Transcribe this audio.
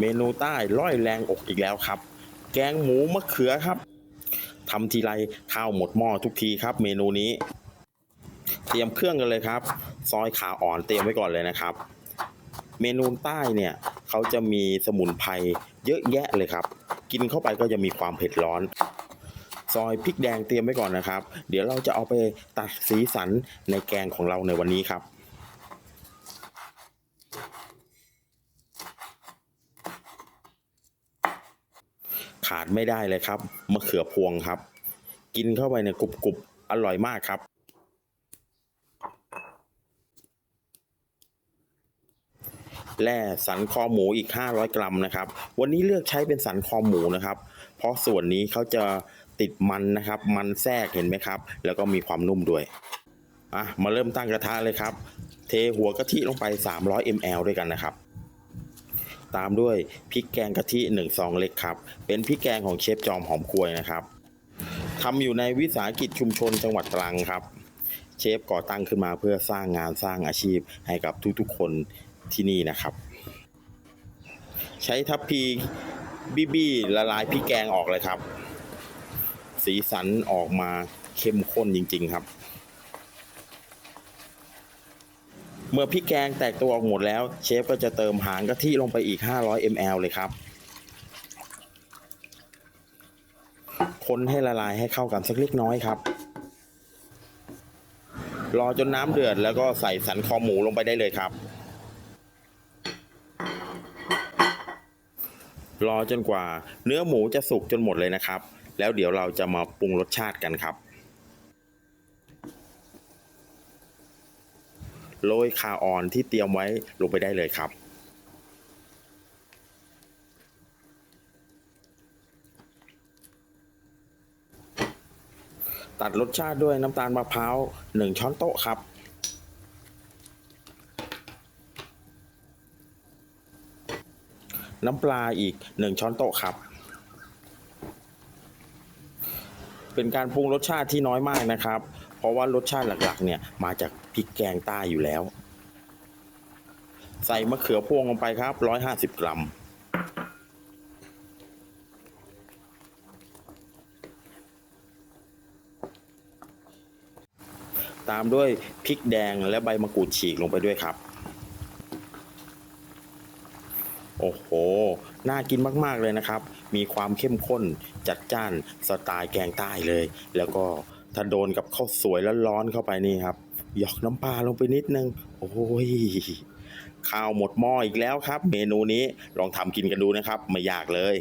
เมนูใต้ร้อยแรงอกอีกแล้วครับ แกงหมูมะเขือครับทำทีไรข้าวหมดหม้อทุกทีครับ เมนูนี้ เตรียมเครื่องกันเลยครับ ซอยขาอ่อนเตรียมไว้ก่อนเลยนะครับ เมนูใต้เนี่ยเขาจะมีสมุนไพรเยอะแยะเลยครับ กินเข้าไปก็จะมีความเผ็ดร้อน ซอยพริกแดงเตรียมไว้ก่อนนะครับ เดี๋ยวเราจะเอาไปตัดสีสันในแกงของเราในวันนี้ครับ ขาดไม่ได้เลยครับมะเขือพวงครับ กินเข้าไปเนี่ยกรุบกรุบอร่อยมากครับแร่สันคอหมูอีก 500 กรัมนะครับ วันนี้เลือกใช้เป็นสันคอหมูนะครับ เพราะส่วนนี้เขาจะติดมันนะครับ มันแทรกเห็นไหมครับ แล้วก็มีความนุ่มด้วยอะมาเริ่มตั้งกระทะเลยครับ เทหัวกะทิลงไป 300 ml ด้วยกันนะครับ ตามด้วยพริกแกงกะทิ1ซองเล็กครับ เป็นพริกแกงของเชฟจอมหอมกล้วยนะครับทำอยู่ในวิสาหกิจชุมชนจังหวัดตรังครับ เชฟก่อตั้งขึ้นมาเพื่อสร้างงานสร้างอาชีพให้กับทุกๆคนที่นี่นะครับ ใช้ทัพพีบีบีละลายพริกแกงออกเลยครับ สีสันออกมาเข้มข้นจริง ๆ ครับ เมื่อพริกแกงแตกตัวออกหมดแล้ว เชฟก็จะเติมหางกะทิลงไปอีก 500 ml เลยครับ คนให้ละลายให้เข้ากันสักเล็กน้อยครับ รอจนน้ำเดือดแล้วก็ใส่สันคอหมูลงไปได้เลยครับ รอจนกว่าเนื้อหมูจะสุกจนหมดเลยนะครับ แล้วเดี๋ยวเราจะมาปรุงรสชาติกันครับ โรยคาออนที่เตรียมไว้ลงไปได้เลยครับตัดรสชาติด้วยน้ำตาลมะพร้าวหนึ่งช้อนโต๊ะครับ น้ำปลาอีกหนึ่งช้อนโต๊ะครับ เป็นการปรุงรสชาติที่น้อยมากนะครับ ราะว่ารสชาติหลักๆ เนี่ยมาจากพริกแกงใต้อยู่แล้ว ใส่มะเขือพวงลงไปครับร้อยห้าสิบกรัม ตามด้วยพริกแดงและใบมะกรูดฉีกลงไปด้วยครับ โอ้โห น่ากินมาก ๆ เลยนะครับ มีความเข้มข้นจัดจ้านสไตล์แกงใต้เลย แล้วก็ ถ้าโดนกับข้าวสวยแล้วร้อนเข้าไปนี่ครับ หยอกน้ำปลาลงไปนิดนึง โอ้ยข้าวหมดหม้ออีกแล้วครับ เมนูนี้ลองทำกินกันดูนะครับ ไม่ยากเลย